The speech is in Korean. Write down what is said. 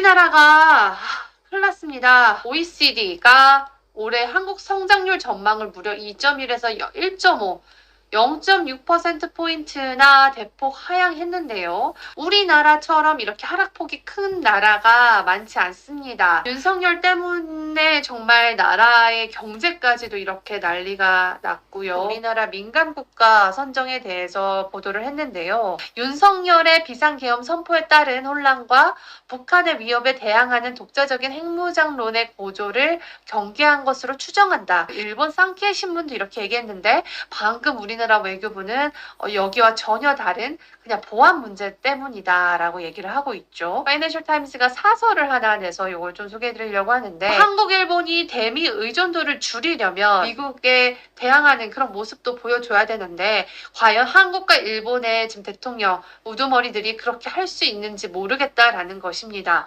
우리나라가 큰일 났습니다. OECD가 올해 한국 성장률 전망을 무려 2.1에서 1.5 0.6%포인트나 대폭 하향했는데요. 우리나라처럼 이렇게 하락폭이 큰 나라가 많지 않습니다. 윤석열 때문에 정말 나라의 경제까지도 이렇게 난리가 났고요. 우리나라 민간국가 선정에 대해서 보도를 했는데요. 윤석열의 비상계엄 선포에 따른 혼란과 북한의 위협에 대항하는 독자적인 핵무장론의 고조를 경계한 것으로 추정한다. 일본 상케이 신문도 이렇게 얘기했는데 방금 우리나라 외교부는 어, 여기와 전혀 다른 그냥 보안 문제 때문이다라고 얘기를 하고 있죠. 파이낸셜 타임스가 사설을 하나 내서 이걸 좀 소개해드리려고 하는데 한국, 일본이 대미 의존도를 줄이려면 미국에 대항하는 그런 모습도 보여줘야 되는데 과연 한국과 일본의 지금 대통령 우두머리들이 그렇게 할 수 있는지 모르겠다라는 것입니다.